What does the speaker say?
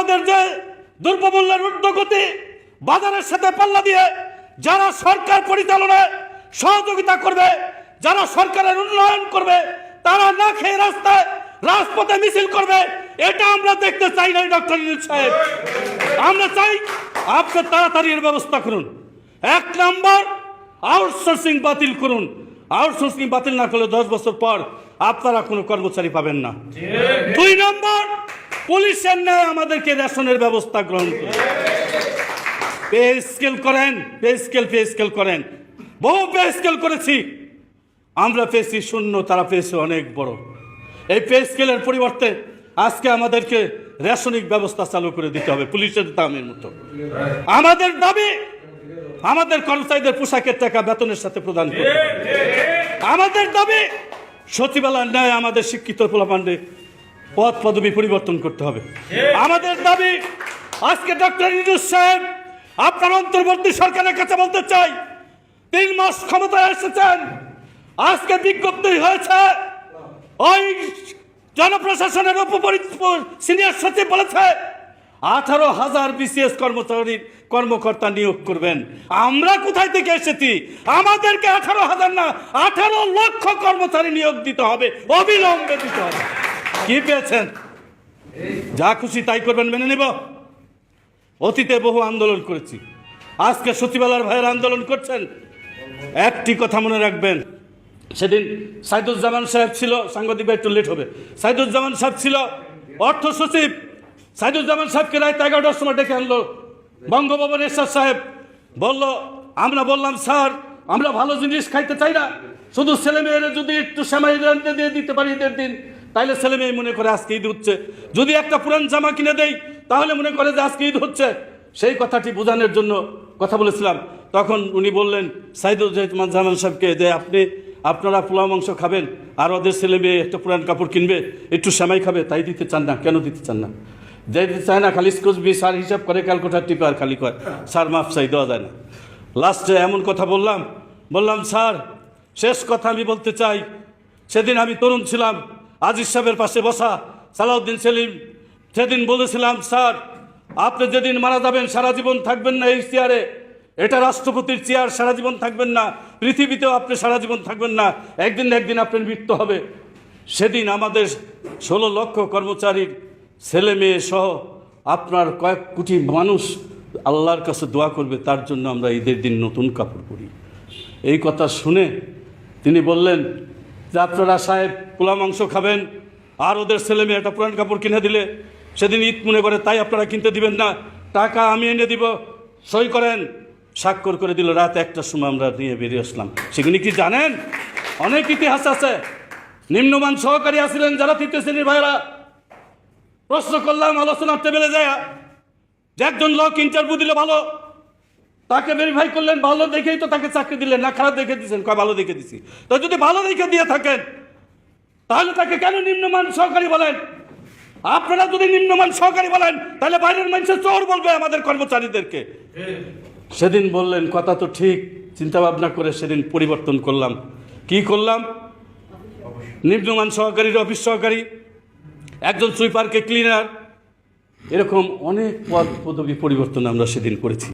আমাদের যে দ্রব্যমূল্যের ঊর্ধ্বগতি বাজারের সাথে পাল্লা দিয়ে যারা সরকার পরিচালনায় সহযোগিতা করবে যারা সরকারের উন্নয়ন করবে তারা না খেয়ে রাস্তায় রাজপথে মিছিল করবে এটা আমরা দেখতে চাই না ডক্টর ইউনুস সাহেব। আমরা চাই আপনি তাড়াতাড়ি এর ব্যবস্থা করুন। এক নম্বর আউটসোর্সিং বাতিল করুন। আউটসোর্সিং বাতিল না করলে দশ বছর পর আপনারা কোনো কর্মচারী পাবেন না। দুই নম্বর পুলিশের ন্যায় আমাদেরকে রেশনের ব্যবস্থা গ্রহণ করুন। পে স্কেল করেন, পে স্কেল পে স্কেল করেন। বহু পে স্কেল করেছি। আমরা পেয়েছি শূন্য, তারা পেয়েছে অনেক বড়। এই পে স্কেলের পরিবর্তে আজকে আমাদেরকে রেশনিক ব্যবস্থা চালু করে দিতে হবে, পুলিশের দামের মতো। আমাদের দাবি, আমাদের কর্মচারীদের পোশাকের টাকা বেতনের সাথে প্রদান করতে হবে। আমাদের দাবি, সচিবালয়ের ন্যায় আমাদের শিক্ষিত পোলাপান্ডে পদ পদবি পরিবর্তন করতে হবে। আমাদের দাবি, আজকে ডক্টর ইউনুস সাহেব আপনার অন্তর্বর্তী সরকারের কাছে বলতে চাই, তিন মাস ক্ষমতায় এসেছেন, আজকে বিজ্ঞপ্তি হয়েছে, ওই জনপ্রশাসনের সিনিয়র সচিব বলেছে, আঠারো হাজার বিসিএস কর্মচারীর কর্মকর্তা নিয়োগ করবেন। আমরা কোথায় থেকে এসেছি? আমাদেরকে আঠারো হাজার না, আঠারো লক্ষ কর্মচারী নিয়োগ দিতে হবে, অবিলম্বে দিতে হবে। কি পেয়েছেন? যা খুশি তাই করবেন, মেনে নেব। অতীতে বহু আন্দোলন করেছি। আজকে সচিবালয়ের ভাইয়ের আন্দোলন করছেন। একটি কথা মনে রাখবেন। সেদিন সাইদুজ্জামান সাহেব ছিল, সাংবাদিক ভাই, একটু লেট হবে। সাইদুজ্জামান সাহেব ছিল অর্থ সচিব। সাইদুজ্জামান সাহেবকে রাত এগারোটার সময় ডেকে আনলো। বঙ্গভবন এরশাদ সাহেব বলল, আমরা বললাম, স্যার, আমরা ভালো জিনিস খাইতে চাই না। শুধু ছেলে মেয়েরা যদি একটু সেমাই দিয়ে দিতে পারি ঈদের দিন। তাহলে ছেলে মেয়ে মনে করে আজকে ঈদ হচ্ছে। যদি একটা পুরান জামা কিনে দেই, তাহলে মনে করে যে আজকে ঈদ হচ্ছে। সেই কথাটি বোঝানোর জন্য কথা বলেছিলাম। তখন উনি বললেন সাইদুজ্জামান জামান সাহেবকে যে আপনি, আপনারা পোলাও মাংস খাবেন, আর ওদের ছেলে মেয়ে একটা পুরান কাপড় কিনবে, একটু সেমাই খাবে, তাই দিতে চান না, কেন দিতে চান না? যে দিতে চায় না, খালি স্কুজবি স্যার হিসাব করে ক্যালকুলেটার টিপে আর খালি কয় স্যার মাফ চাই, দেওয়া যায় না। লাস্টে এমন কথা বললাম বললাম, স্যার, শেষ কথা আমি বলতে চাই। সেদিন আমি তরুণ ছিলাম আজিজ সাহেবের পাশে বসা সালাউদ্দিন সেলিম সেদিন বলেছিলাম, স্যার, আপনি যেদিন মারা যাবেন, সারা জীবন থাকবেন না এই চেয়ারে। এটা রাষ্ট্রপতির চেয়ার, সারা জীবন থাকবেন না। পৃথিবীতেও আপনি সারা জীবন থাকবেন না। একদিন একদিন আপনার মৃত্যু হবে। সেদিন আমাদের ষোলো লক্ষ কর্মচারীর ছেলে মেয়ে সহ আপনার কয়েক কোটি মানুষ আল্লাহর কাছে দোয়া করবে, তার জন্য আমরা ঈদের দিন নতুন কাপড় পরি। এই কথা শুনে তিনি বললেন যে আপনারা সাহেব পোলা মাংস খাবেন, আর ওদের ছেলে মেয়ে একটা পুরান কাপড় কিনে দিলে, সেদিন ঈদ মনে করে তাই আপনারা কিনতে দিবেন না, টাকা আমি এনে দিব, সই করেন। স্বাক্ষর করে দিল, রাত একটার সময় আমরা নিয়ে বেরিয়ে আসলাম। সেগুলি কি জানেন? অনেক ইতিহাস আছে। নিম্নমান সহকারী আছিলেন যারা তৃতীয় শ্রেণির ভাইরা প্রশ্ন করলাম, আলোচনার টেবিলে যায়, যে একজন লোক ইন্টারভিউ দিলে ভালো তাকে ভেরিফাই করলেন, ভালো দেখেই তো তাকে চাকরি দিলেন, না খারাপ দেখে দিয়েছেন। কয়, ভালো দেখে দিছি। তো যদি ভালো দেখে দিয়ে থাকেন, তাহলে তাকে কেন নিম্নমান সহকারী বলেন? আপনারা যদি নিম্নমান সহকারী বলেন, তাহলে বাইরের মানুষের চোর বলবে আমাদের কর্মচারীদেরকে। সেদিন বললেন, কথা তো ঠিক চিন্তা ভাবনা করে সেদিন পরিবর্তন করলাম। কি করলাম? নিম্নমান সহকারীর অফিস সহকারী, একজন সুইপারকে ক্লিনার এরকম অনেক পদ পদবি পরিবর্তন আমরা সেদিন করেছি।